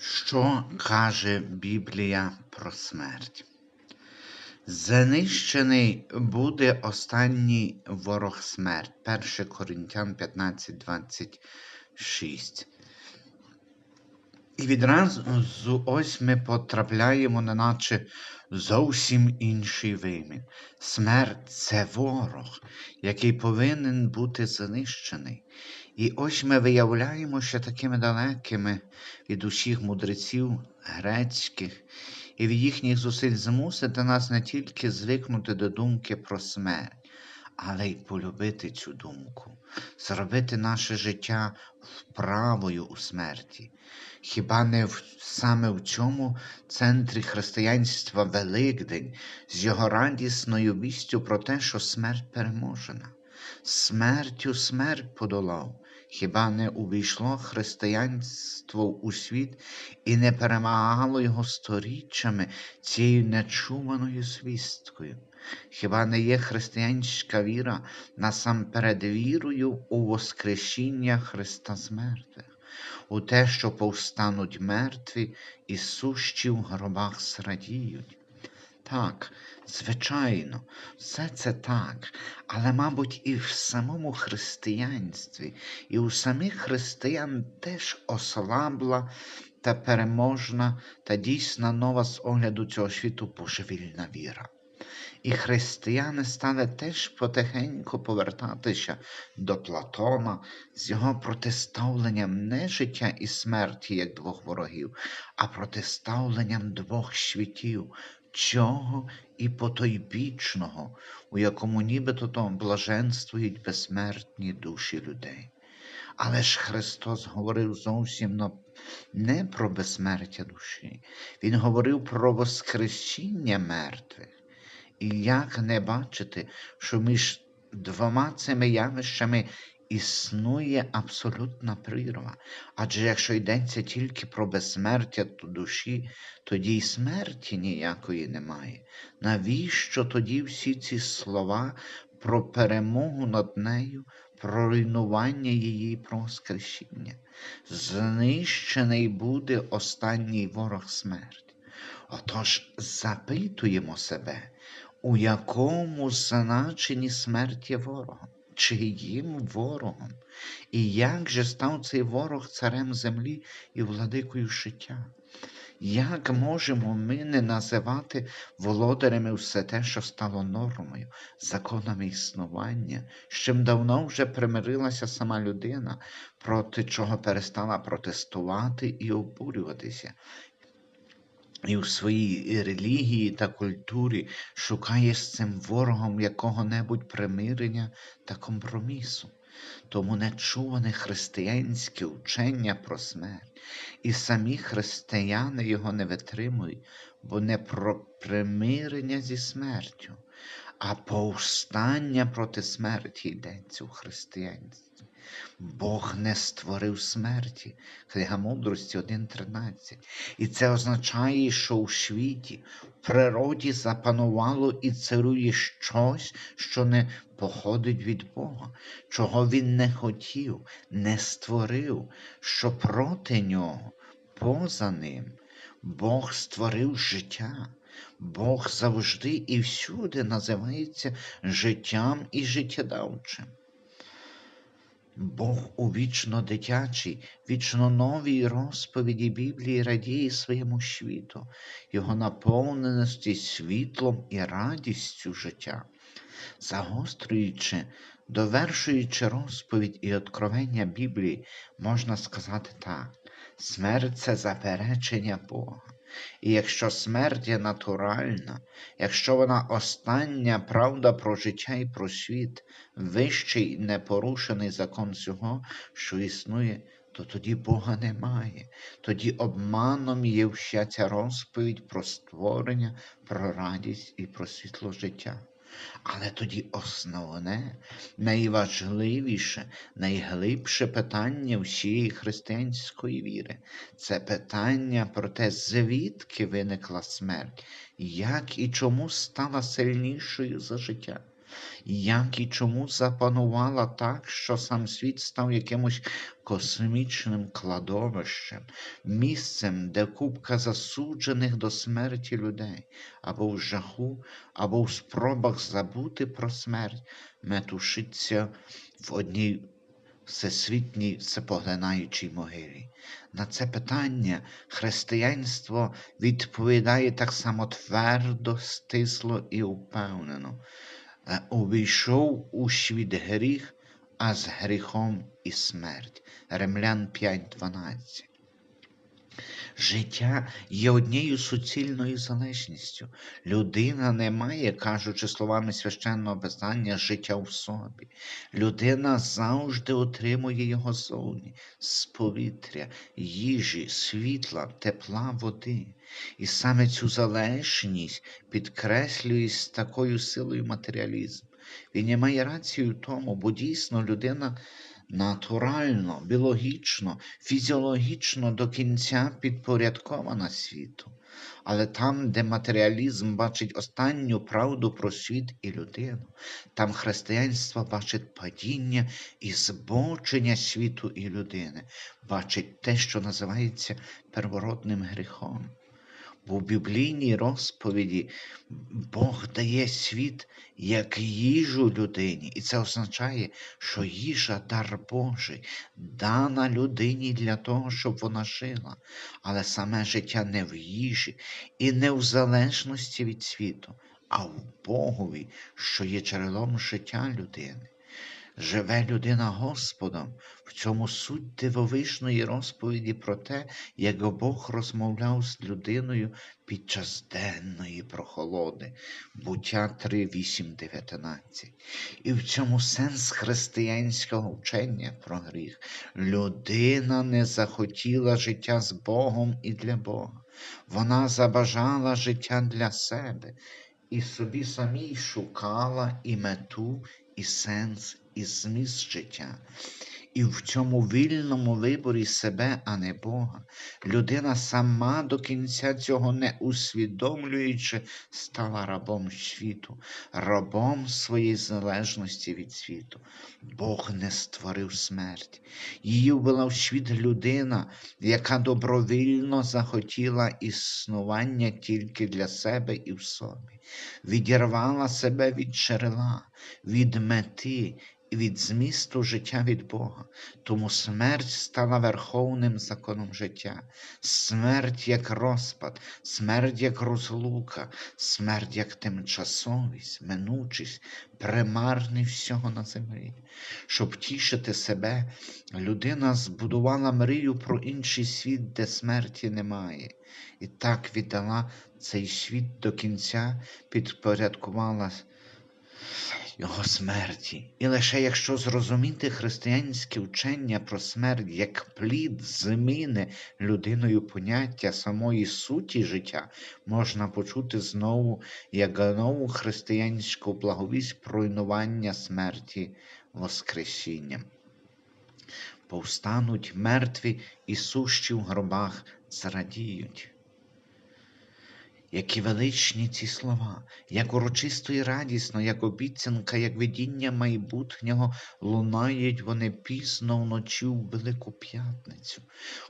Що каже Біблія про смерть? Знищений буде останній ворог смерть. 1 Коринтян 15, 26. І відразу ось ми потрапляємо на наче зовсім інший вимір. Смерть це ворог, який повинен бути знищений. І ось ми виявляємо, що такими далекими від усіх мудреців грецьких і від їхніх зусиль змусити нас не тільки звикнути до думки про смерть, але й полюбити цю думку, зробити наше життя вправою у смерті. Хіба не в, саме в цьому центрі християнства Великдень з його радісною вістю про те, що смерть переможена, смертю смерть подолав, хіба не увійшло християнство у світ і не перемагало його сторіччями цією нечуваною звісткою? Хіба не є християнська віра насамперед вірою у Воскресіння Христа з мертвих, у те, що повстануть мертві і сущі в гробах зрадіють? Так, звичайно, все це так, але, мабуть, і в самому християнстві, і у самих християн теж ослабла та переможна та дійсна нова з огляду цього світу божевільна віра. І християни стали теж потихеньку повертатися до Платона з його протиставленням не життя і смерті, як двох ворогів, а протиставленням двох світів, цього і потойбічного, у якому нібито то блаженствують безсмертні душі людей. Але ж Христос говорив зовсім не про безсмертя душі, Він говорив про Воскресіння мертвих. І як не бачити, що між двома цими явищами існує абсолютна прірва. Адже якщо йдеться тільки про безсмертя душі, тоді й смерті ніякої немає. Навіщо тоді всі ці слова про перемогу над нею, про руйнування її, про воскресіння? Знищений буде останній ворог смерті. Отож запитуємо себе, у якому значенні смерть є ворогом? Чиїм ворогом, і як же став цей ворог царем землі і владикою життя? Як можемо ми не називати володарями все те, що стало нормою, законами існування, з чим давно вже примирилася сама людина, проти чого перестала протестувати і обурюватися, і в своїй релігії та культурі шукає з цим ворогом якого-небудь примирення та компромісу. Тому нечуване християнське учення про смерть, і самі християни його не витримують, бо не про примирення зі смертю, а повстання проти смерті йдеться у християнстві. Бог не створив смерті, книга мудрості 1.13. І це означає, що у світі, в природі запанувало і царує щось, що не походить від Бога, чого Він не хотів, не створив, що проти нього, поза ним, Бог створив життя. Бог завжди і всюди називається життям і життєдавчим. Бог у вічно дитячій, вічно новій розповіді Біблії радіє своєму світу, його наповненості світлом і радістю життя, загострюючи, довершуючи розповідь і откровення Біблії, можна сказати так: смерть це заперечення Бога. І якщо смерть є натуральна, якщо вона остання правда про життя і про світ, вищий непорушений закон цього, що існує, то тоді Бога немає, тоді обманом є вся ця розповідь про створення, про радість і про світло життя. Але тоді основне, найважливіше, найглибше питання всієї християнської віри це питання про те, звідки виникла смерть, як і чому стала сильнішою за життя. Як і чому запанувала так, що сам світ став якимось космічним кладовищем, місцем, де купка засуджених до смерті людей, або в жаху, або в спробах забути про смерть, метушиться в одній всесвітній всепоглинаючій могилі. На це питання християнство відповідає так само твердо, стисло і упевнено. Е, Увійшов у світ гріх, а з гріхом і смерть. Римлян 5.12. Життя є однією суцільною залежністю. Людина не має, кажучи словами священного писання, життя в собі. Людина завжди отримує його зовні, з повітря, їжі, світла, тепла, води. І саме цю залежність підкреслює з такою силою матеріалізм. Він не має рацію в тому, бо дійсно людина натурально, біологічно, фізіологічно до кінця підпорядкована світу. Але там, де матеріалізм бачить останню правду про світ і людину, там християнство бачить падіння і збочення світу і людини, бачить те, що називається первородним гріхом. В біблійній розповіді Бог дає світ як їжу людині, і це означає, що їжа дар Божий, дана людині для того, щоб вона жила. Але саме життя не в їжі і не в залежності від світу, а в Богові, що є джерелом життя людини. Живе людина Господом, в цьому суть дивовижної розповіді про те, як Бог розмовляв з людиною під час денної прохолоди, буття 3, 8, 19. І в цьому сенс християнського вчення про гріх. Людина не захотіла життя з Богом і для Бога. Вона забажала життя для себе. І собі самій шукала і мету, і сенс, і зміст життя. І в цьому вільному виборі себе, а не Бога, людина сама до кінця цього не усвідомлюючи, стала рабом світу, рабом своєї залежності від світу. Бог не створив смерть. Її ввела в світ людина, яка добровільно захотіла існування тільки для себе і в собі, відірвала себе від джерела, від мети від змісту життя від Бога. Тому смерть стала верховним законом життя, смерть як розпад, смерть як розлука, смерть як тимчасовість, минучість, примарність всього на землі. Щоб тішити себе, людина збудувала мрію про інший світ, де смерті немає. І так віддала цей світ до кінця, підпорядкувала його смерті. І лише якщо зрозуміти християнське вчення про смерть як плід зміни людиною поняття самої суті життя, можна почути знову як нову християнську благовість про руйнування смерті Воскресінням. Повстануть мертві і сущі в гробах зрадіють. Які величні ці слова, як урочисто і радісно, як обіцянка, як видіння майбутнього лунають вони пізно вночі в Велику П'ятницю,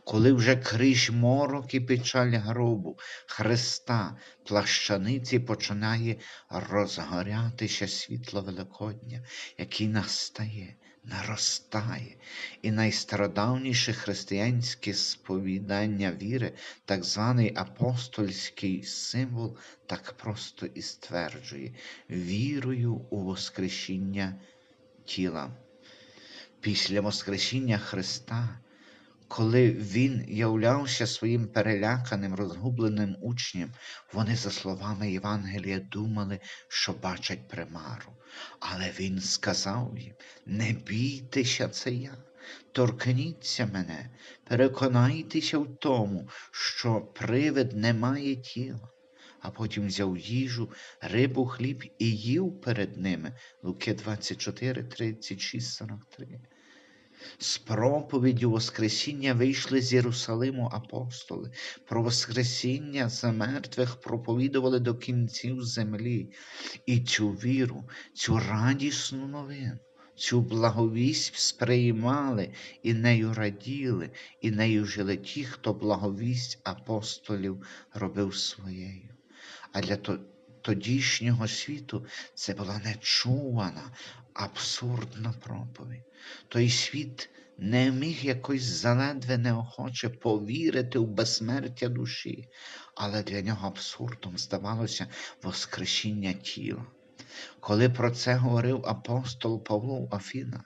коли вже крізь морок і печаль гробу Христа плащаниці починає розгорятися світло Великодня, який настає наростає, і найстародавніше християнське сповідання віри, так званий апостольський символ, так просто і стверджує вірою у Воскрешіння тіла. Після Воскресіння Христа коли він являвся своїм переляканим, розгубленим учням, вони, за словами Євангелія, думали, що бачать примару. Але він сказав їм: не бійтеся, це я, торкніться мене, переконайтеся в тому, що привид не має тіла. А потім взяв їжу, рибу, хліб і їв перед ними. Луки 24, 36, 43. З проповіддю Воскресіння вийшли з Єрусалиму апостоли. Про Воскресіння за мертвих проповідували до кінців землі. І цю віру, цю радісну новину, цю благовість сприймали і нею раділи, і нею жили ті, хто благовість апостолів робив своєю. А для тодішнього світу це була нечувана, абсурдна проповідь. Той світ не міг якось заледве неохоче повірити в безсмертя душі, але для нього абсурдом здавалося воскресіння тіла. Коли про це говорив апостол Павло в Афінах,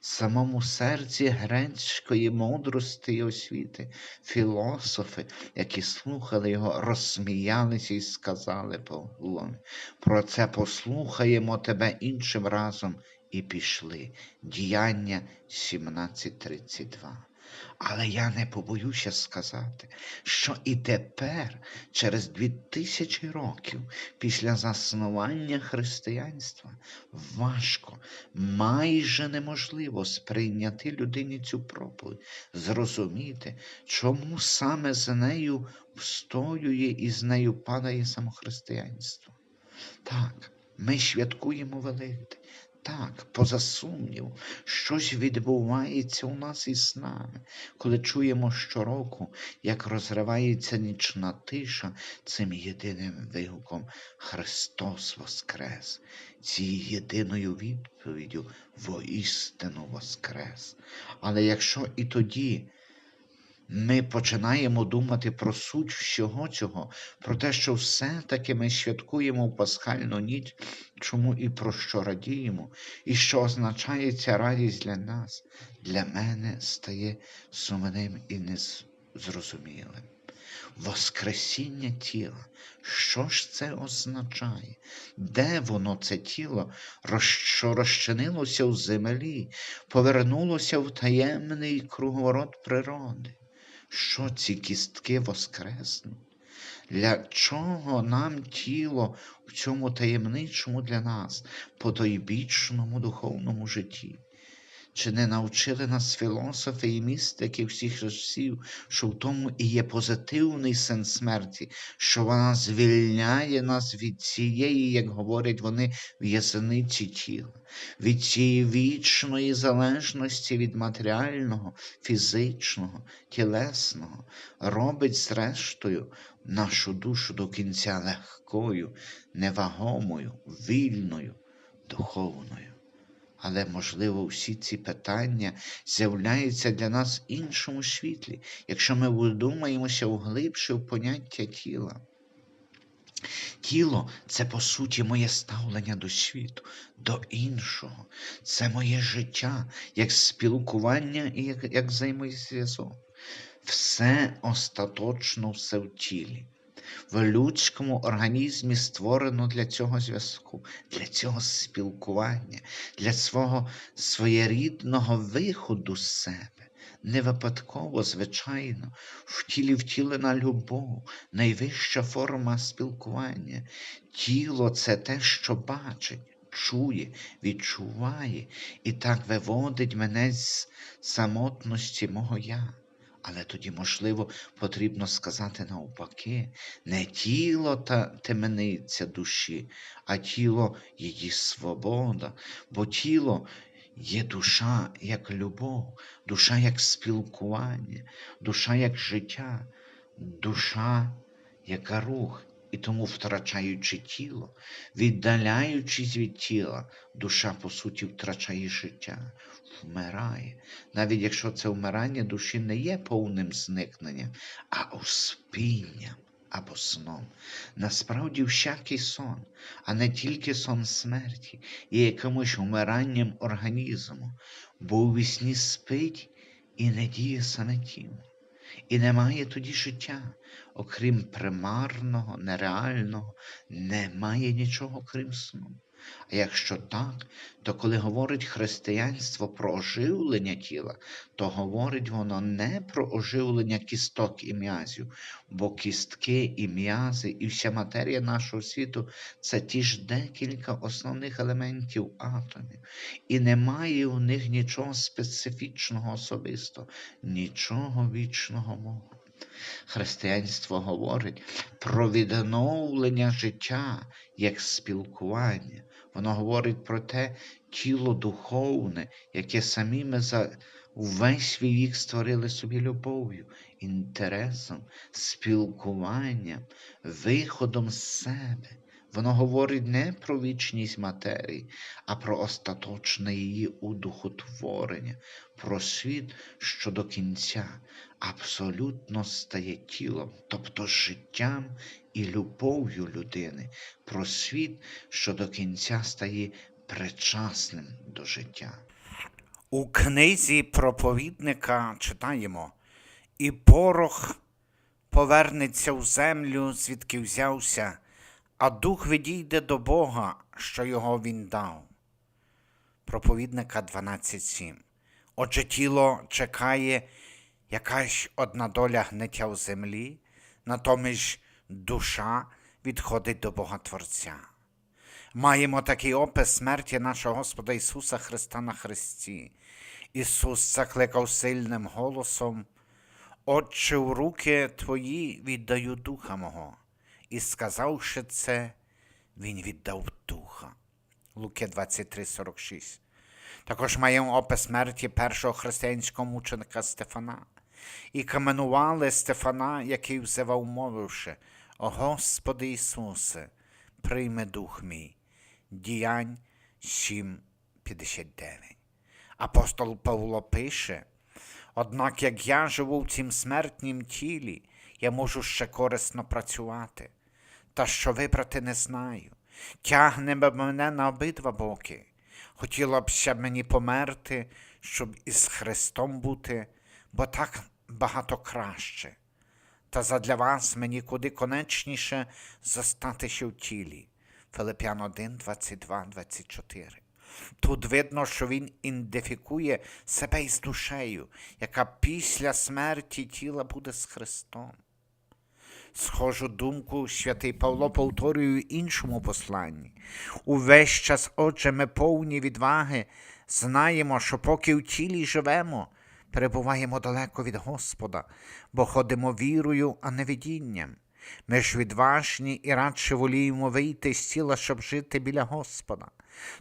в самому серці грецької мудрості і освіти, філософи, які слухали його, розсміялися і сказали Павлові, про це послухаємо тебе іншим разом і пішли. Діяння 17.32. Але я не побоюся сказати, що і тепер, через дві тисячі років після заснування християнства, важко, майже неможливо сприйняти людині цю проповідь, зрозуміти, чому саме з нею встоює і з нею падає самохристиянство. Так, ми святкуємо Великдень. Так, поза сумнів, щось відбувається у нас із нами, коли чуємо щороку, як розривається нічна тиша цим єдиним вигуком Христос Воскрес, цією єдиною відповіддю воістину Воскрес. Але якщо і тоді ми починаємо думати про суть всього цього, про те, що все-таки ми святкуємо пасхальну ніч, чому і про що радіємо, і що означає ця радість для нас, для мене стає сумним і незрозумілим. Воскресіння тіла. Що ж це означає? Де воно, це тіло, що розчинилося в землі, повернулося в таємний круговорот природи? Що ці кістки воскреснуть? Для чого нам тіло в цьому таємничому для нас, потойбічному духовному житті? Чи не навчили нас філософи і містики всіх часів, що в тому і є позитивний сенс смерті, що вона звільняє нас від цієї, як говорять вони, в'язниці тіла, від цієї вічної залежності від матеріального, фізичного, тілесного, робить зрештою нашу душу до кінця легкою, невагомою, вільною, духовною. Але, можливо, всі ці питання з'являються для нас в іншому світлі, якщо ми вдумаємося вглибше в поняття тіла. Тіло це, по суті, моє ставлення до світу, до іншого. Це моє життя, як спілкування і як, як взаємозв'язок. Все остаточно все в тілі. В людському організмі створено для цього зв'язку, для цього спілкування, для свого своєрідного виходу з себе. Не випадково, звичайно, в тілі втілена любов, найвища форма спілкування. Тіло це те, що бачить, чує, відчуває і так виводить мене з самотності мого я. Але тоді, можливо, потрібно сказати навпаки, не тіло та темниця душі, а тіло її свобода, бо тіло є душа як любов, душа як спілкування, душа як життя, душа як рух. І тому, втрачаючи тіло, віддаляючись від тіла, душа, по суті, втрачає життя, вмирає. Навіть якщо це вмирання душі не є повним зникненням, а успінням або сном. Насправді, всякий сон, а не тільки сон смерті, є якимось вмиранням організму, бо у вісні спить і не діє саме тіло. І немає тоді життя, окрім примарного, нереального, немає нічого крім сну. А якщо так, то коли говорить християнство про оживлення тіла, то говорить воно не про оживлення кісток і м'язів, бо кістки і м'язи, і вся матерія нашого світу це ті ж декілька основних елементів атомів, і немає у них нічого специфічного особистого, нічого вічного мого. Християнство говорить про відновлення життя як спілкування. Воно говорить про те тіло духовне, яке самі ми за увесь свій вік створили собі любов'ю, інтересом, спілкуванням, виходом з себе. Воно говорить не про вічність матерії, а про остаточне її удухотворення, про світ, що до кінця абсолютно стає тілом, тобто життям і любов'ю людини, про світ, що до кінця стає причасним до життя. У книзі проповідника читаємо, і порох повернеться в землю, звідки взявся, а дух відійде до Бога, що його він дав. Проповідника 12.7. Отже, тіло чекає якась одна доля гниття в землі, натомість душа відходить до Бога Творця. Маємо такий опис смерті нашого Господа Ісуса Христа на Христі. Ісус закликав сильним голосом, Отче, в руки Твої віддаю духа мого. І сказавши це, Він віддав духа. Луки 23,46. Також маємо опис смерті першого християнського мученика Стефана. І каменували Стефана, який взивав, мовивши, О Господи Ісусе, прийми дух мій. Діянь 7.59. Апостол Павло пише, Однак як я живу в цім смертнім тілі, я можу ще корисно працювати. Та що вибрати не знаю. Тягне мене на обидва боки. Хотіло б ще мені померти, щоб із Христом бути, бо так багато краще. Та задля вас мені куди конечніше зостатися в тілі. Филип'ян 1, 22, 24. Тут видно, що він ідентифікує себе із душею, яка після смерті тіла буде з Христом. Схожу думку святий Павло повторює в іншому посланні. Увесь час, отже, ми повні відваги, знаємо, що поки в тілі живемо, перебуваємо далеко від Господа, бо ходимо вірою, а не видінням. Ми ж відважні і радше воліємо вийти з тіла, щоб жити біля Господа.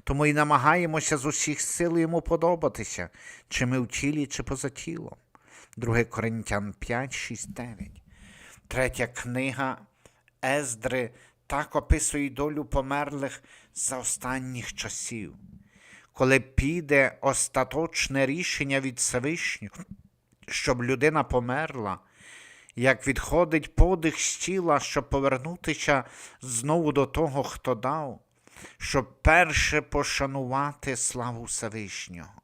Тому і намагаємося з усіх сил йому подобатися, чи ми в тілі, чи поза тілом. 2 Коринтян 5, 6, 9. Третя книга Ездри так описує долю померлих за останніх часів. Коли піде остаточне рішення від Всевишнього, щоб людина померла, як відходить подих з тіла, щоб повернутися знову до того, хто дав, щоб перше пошанувати славу Всевишнього.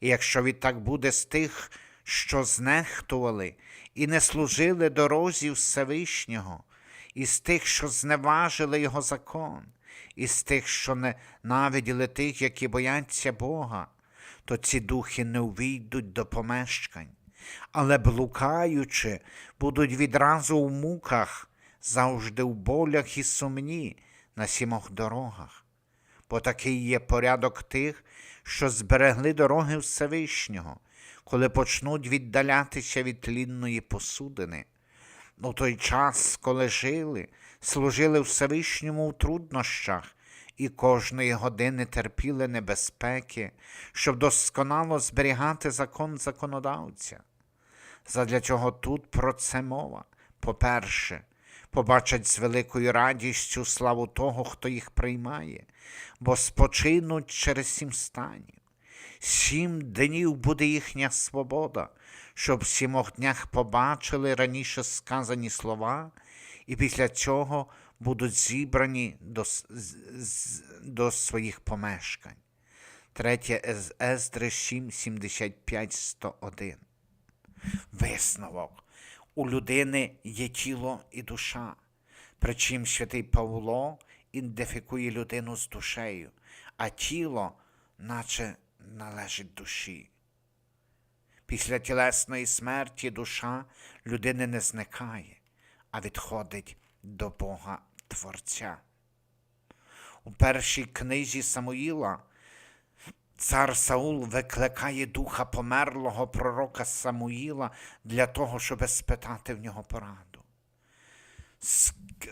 І якщо відтак буде з тих, що знехтували і не служили дорозі Всевишнього, і з тих, що зневажили Його закон, і з тих, що ненавиділи тих, які бояться Бога, то ці духи не увійдуть до помешкань, але блукаючи, будуть відразу в муках, завжди в болях і сумні на сімох дорогах. Бо такий є порядок тих, що зберегли дороги Всевишнього, коли почнуть віддалятися від тлінної посудини. У той час, коли жили, служили Всевишньому у труднощах і кожної години терпіли небезпеки, щоб досконало зберігати закон законодавця. Задля чого тут про це мова? По-перше, побачать з великою радістю славу того, хто їх приймає, бо спочинуть через сім станів. Сім днів буде їхня свобода, щоб в сімох днях побачили раніше сказані слова, і після цього будуть зібрані до, до своїх помешкань. Третє Ез- Ездри 7, 75, 101. Висновок. У людини є тіло і душа. Причим святий Павло ідентифікує людину з душею, а тіло, наче належить душі. Після тілесної смерті душа людини не зникає, а відходить до Бога Творця. У першій книзі Самуїла цар Саул викликає духа померлого пророка Самуїла для того, щоб спитати в нього пораду.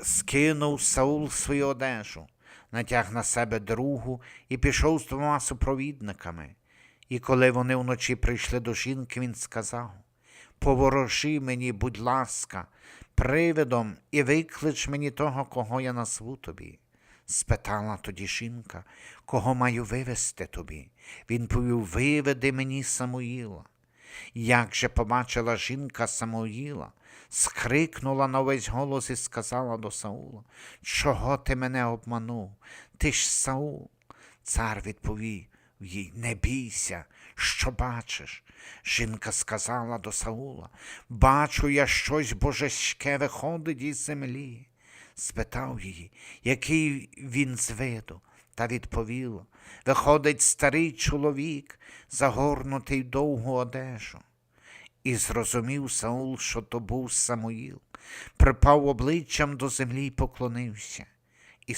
Скинув Саул свою одежу, натяг на себе другу і пішов з двома супровідниками. І коли вони вночі прийшли до жінки, він сказав: Поворожи мені, будь ласка, привидом і виклич мені того, кого я назву тобі. Спитала тоді жінка, кого маю вивести тобі. Він повів, виведи мені Самуїла. Як же побачила жінка Самуїла, скрикнула на весь голос і сказала до Саула, чого ти мене обманув? Ти ж Саул. Цар відповів їй, не бійся, що бачиш. Жінка сказала до Саула, бачу я щось божеське виходить із землі. Спитав її, який він з виду, та відповіла, виходить старий чоловік, загорнутий в довгу одежу. І зрозумів Саул, що то був Самуїл, припав обличчям до землі і поклонився. І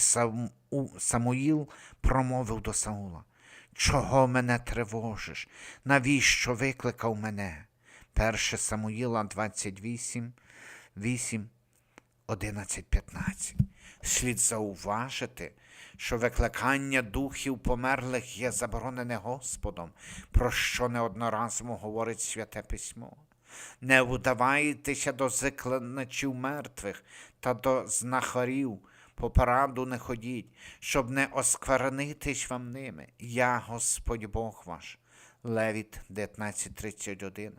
Самуїл промовив до Саула, чого мене тривожиш? Навіщо викликав мене? Перше Самуїла 28, 8, 11.15. Слід зауважити, що викликання духів померлих є заборонене Господом, про що неодноразово говорить Святе Письмо. Не вдавайтеся до заклиначів мертвих та до знахарів, по пораду не ходіть, щоб не осквернитись вам ними. Я Господь Бог ваш. Левіт 19.31.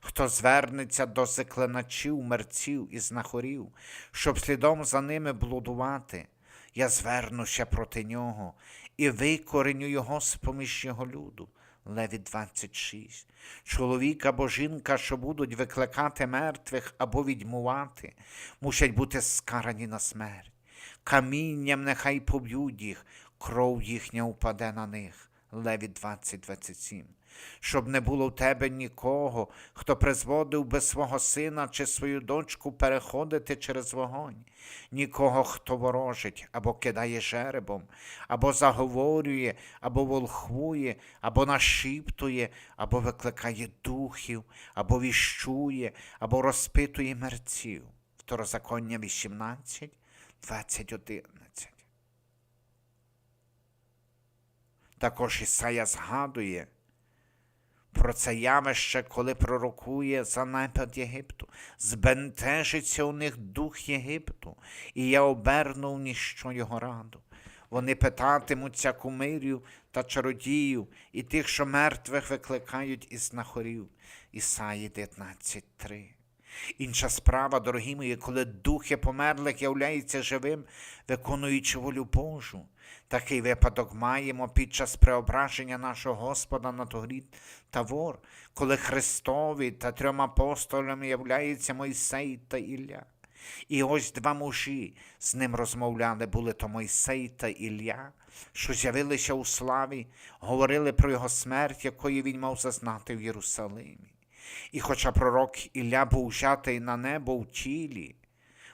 Хто звернеться до заклиначів, мерців і знахорів, щоб слідом за ними блудувати, я звернуся проти нього і викореню його з поміж його люду. Левіт 26. Чоловік або жінка, що будуть викликати мертвих або відьмувати, мусять бути скарані на смерть. Камінням нехай поб'ють їх, кров їхня упаде на них. Левіт 20.27. Щоб не було в тебе нікого, хто призводив би свого сина чи свою дочку переходити через вогонь, нікого, хто ворожить, або кидає жеребом, або заговорює, або волхвує, або нашіптує, або викликає духів, або віщує, або розпитує мерців. Второзаконня 18, 20, 11. Також Ісая згадує про це явище, коли пророкує за напад Єгипту. Збентежиться у них дух Єгипту, і я оберну в ніщо його раду. Вони питатимуться кумирів та чародіїв і тих, що мертвих викликають із знахорів. Ісаї 19.3. Інша справа, дорогі мої, коли духи померлих являються живим, виконуючи волю Божу. Такий випадок маємо під час преображення нашого Господа на тогрі Тавор, коли Христові та трьом апостолам являються Мойсей та Ілля. І ось два мужі з ним розмовляли, були то Мойсей та Ілля, що з'явилися у славі, говорили про його смерть, якої він мав зазнати в Єрусалимі. І хоча пророк Ілля був взятий на небо в тілі,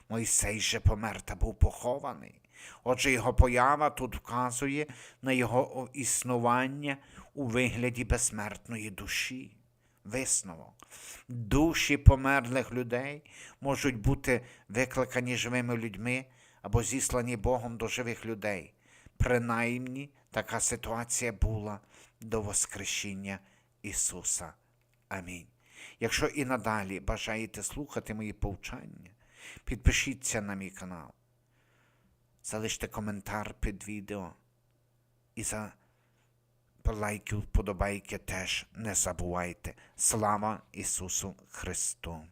Мойсей же помер та був похований. Отже, його поява тут вказує на його існування у вигляді безсмертної душі. Висновок. Душі померлих людей можуть бути викликані живими людьми або зіслані Богом до живих людей. Принаймні, така ситуація була до Воскресіння Ісуса. Амінь. Якщо і надалі бажаєте слухати мої повчання, підпишіться на мій канал, залиште коментар під відео і за лайки, вподобайки теж не забувайте. Слава Ісусу Христу!